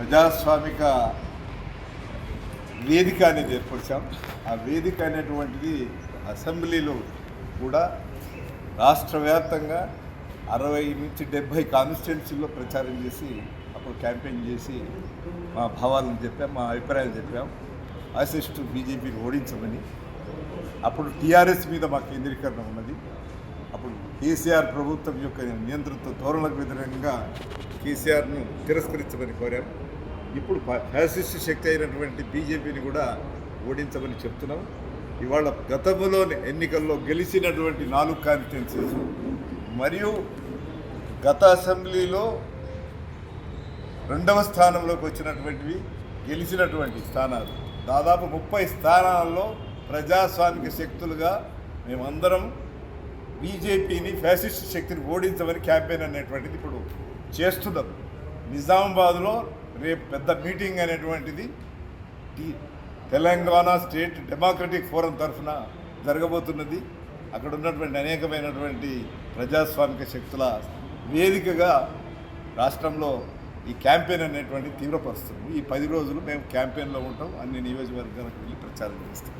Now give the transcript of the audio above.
ప్రజాస్వామిక వేదిక అనేది ఏర్పరిచాం. ఆ వేదిక అనేటువంటిది అసెంబ్లీలో కూడా రాష్ట్ర వ్యాప్తంగా అరవై నుంచి డెబ్భై కాన్స్టిట్యున్సీల్లో ప్రచారం చేసి అప్పుడు క్యాంపెయిన్ చేసి మా భావాలను చెప్పాం మా అభిప్రాయాలు చెప్పాం. అసిస్ట్ బీజేపీని ఓడించమని. అప్పుడు టీఆర్ఎస్ మీద మా కేంద్రీకరణ ఉన్నది. అప్పుడు కేసీఆర్ ప్రభుత్వం యొక్క నియంతృత్వ ధోరణులకు వ్యతిరేకంగా కేసీఆర్ను తిరస్కరించమని కోరాం. ఇప్పుడు ఫ్యాసిస్ట్ శక్తి అయినటువంటి బీజేపీని కూడా ఓడించమని చెప్తున్నాం. ఇవాళ గతంలోని ఎన్నికల్లో గెలిచినటువంటి నాలుగు కాన్స్టిట్యున్సీస్ మరియు గత అసెంబ్లీలో రెండవ స్థానంలోకి వచ్చినటువంటివి గెలిచినటువంటి స్థానాలు. దాదాపు ముప్పై స్థానాల్లో ప్రజాస్వామిక శక్తులుగా మేమందరం బీజేపీని ఫ్యాసిస్ట్ శక్తిని ఓడించమని క్యాంపెయిన్ అనేటువంటిది ఇప్పుడు చేస్తున్నాం. నిజామాబాద్లో రేపు పెద్ద మీటింగ్ అనేటువంటిది తెలంగాణ స్టేట్ డెమోక్రటిక్ ఫోరం తరఫున జరగబోతున్నది. అక్కడ ఉన్నటువంటి అనేకమైనటువంటి ప్రజాస్వామిక శక్తుల వేదికగా రాష్ట్రంలో ఈ క్యాంపెయిన్ అనేటువంటి తీవ్రపరుస్తుంది. ఈ పది రోజులు మేము క్యాంపెయిన్లో ఉంటాం. అన్ని నియోజకవర్గాలకు వెళ్ళి ప్రచారం చేస్తాం.